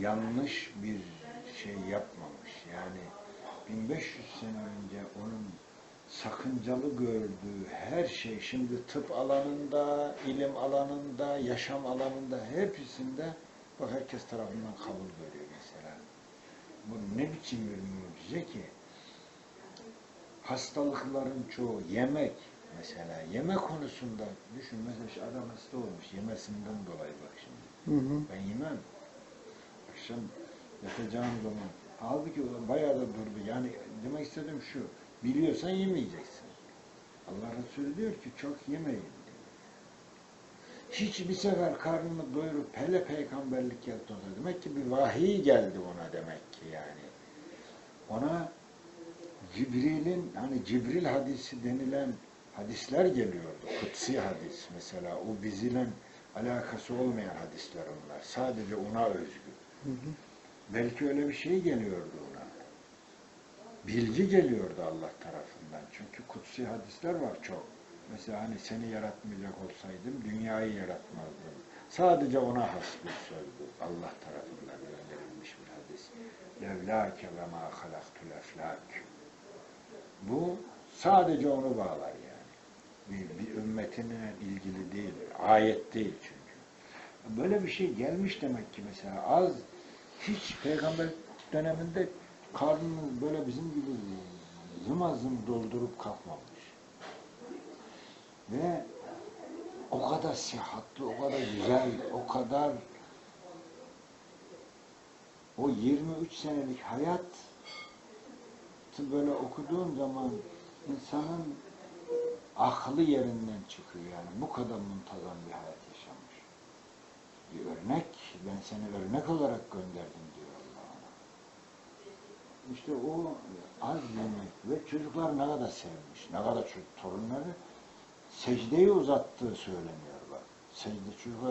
yanlış bir şey yapmamış. Yani 1500 sene önce onun sakıncalı gördüğü her şey şimdi tıp alanında, ilim alanında, yaşam alanında hepsinde bak herkes tarafından kabul görüyor mesela. Bu ne biçim bir mucize ki? Hastalıkların çoğu yemek mesela yeme konusunda düşün mesela şu adam hasta olmuş yemesinden dolayı bak şimdi. Hı hı. Ben yemem. Akşam yatacağım zaman. Halbuki o bayağı da durdu. Yani demek istediğim şu. Biliyorsan yemeyeceksin. Allah Resulü diyor ki çok yemeyin. Hiç bir sefer karnını doyurup hele peygamberlik yaptı. Demek ki bir vahiy geldi ona demek ki yani. Ona Cibril'in hani Cibril hadisi denilen hadisler geliyordu. Kutsi hadis mesela. O bizimle alakası olmayan hadisler onlar. Sadece ona özgü. Belki öyle bir şey geliyordu ona. Bilgi geliyordu Allah tarafından. Çünkü kutsi hadisler var çok. Mesela hani seni yaratmayacak olsaydım dünyayı yaratmazdım. Sadece ona has bir söz bu. Allah tarafından gönderilmiş bir hadis. Levlâke ve mâ halaktul eflâk. Bu sadece onu bağlar yani. Bir, bir ümmetine ilgili değil. Ayet değil çünkü. Böyle bir şey gelmiş demek ki mesela az hiç peygamber döneminde karnını böyle bizim gibi zımazım doldurup kalkmamış. Ve o kadar sıhhatli, o kadar güzel, o kadar o 23 senelik hayat böyle okuduğun zaman insanın aklı yerinden çıkıyor yani. Bu kadar muntazam bir hayat yaşamış. Bir örnek, ben seni örnek olarak gönderdim diyor Allah ona. İşte o az yemek ve çocuklar ne kadar sevmiş, ne kadar çocuk, torunları secdeyi uzattığı söyleniyor bak. Secde çocuklar